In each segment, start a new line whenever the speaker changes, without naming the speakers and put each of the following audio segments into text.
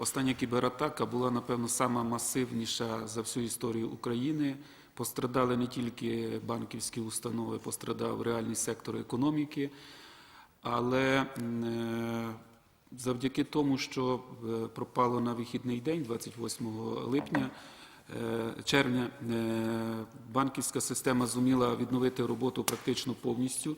Остання кібератака була, напевно, сама масивніша за всю історію України. Пострадали не тільки банківські установи, пострадав реальний сектор економіки, але е, завдяки тому, що е, пропало на вихідний день, 28 липня, е, червня, банківська система зуміла відновити роботу практично повністю.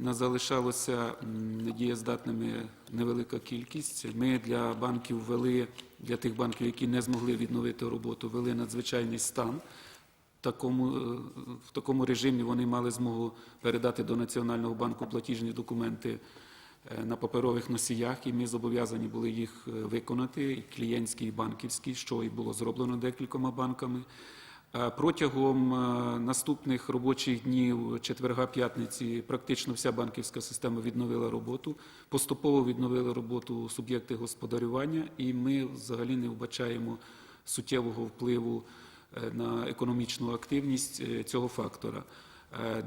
Нас залишалося м, недієздатними невелика кількість. Ми для банків ввели, для тих банків, які не змогли відновити роботу, ввели надзвичайний стан. Такому, е, в такому режимі вони мали змогу передати до Національного банку платіжні документи е, на паперових носіях, і ми зобов'язані були їх е, виконати, і клієнтські, і банківські, що і було зроблено декількома банками. Е, Протягом е, наступних робочих днів, четверга, п'ятниці, практично вся банківська система відновила роботу. Поступово відновили роботу суб'єкти господарювання, і ми взагалі не вбачаємо суттєвого впливу е, на економічну активність цього фактора.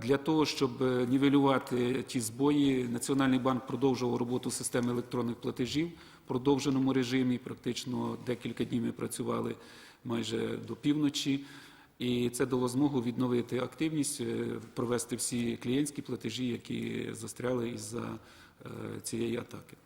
Для того, щоб нівелювати ті збої, Національний банк продовжував роботу системи електронних платежів в продовженому режимі. Практично декілька днів ми працювали майже до півночі. І це дало змогу відновити активність, е, провести всі клієнтські платежі, які застряли із-за е, цієї атаки.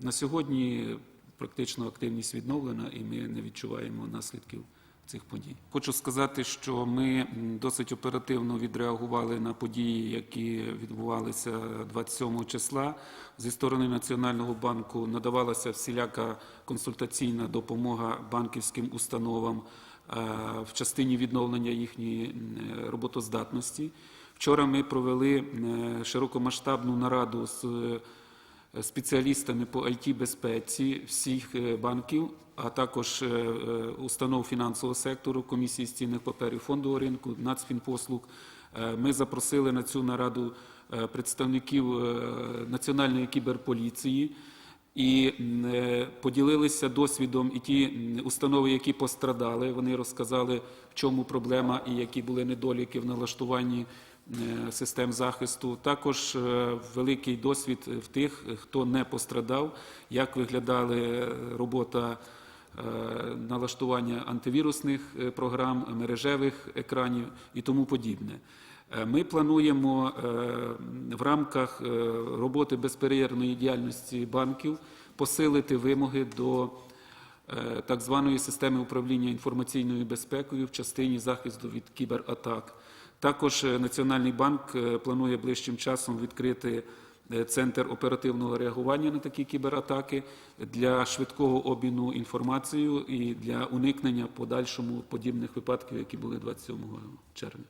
На сьогодні практично активність відновлена, і ми не відчуваємо наслідків цих подій. Хочу сказати, що ми досить оперативно відреагували на події, які відбувалися 27 числа. Зі сторони Національного банку надавалася всіляка консультаційна допомога банківським установам в частині відновлення їхньої роботоздатності. Вчора ми провели е, широкомасштабну нараду з е, спеціалістами по IT-безпеці всіх е, банків, а також е, е, установ фінансового сектору, комісії з цінних паперів, фондового ринку, нацфінпослуг. Е, Ми запросили на цю нараду е, представників е, Національної кіберполіції і е, поділилися досвідом і ті установи, які пострадали. Вони розказали, в чому проблема і які були недоліки в налаштуванні е, систем захисту. Також е, великий досвід в тих, хто не пострадав, як виглядала робота налаштування антивірусних програм, мережевих екранів і тому подібне. Е, Ми плануємо е, в рамках е, роботи безперервної діяльності банків посилити вимоги до так званої системи управління інформаційною безпекою в частині захисту від кібератак. Також Національний банк планує ближчим часом відкрити центр оперативного реагування на такі кібератаки для швидкого обміну інформацією і для уникнення подальшому подібних випадків, які були 27 червня.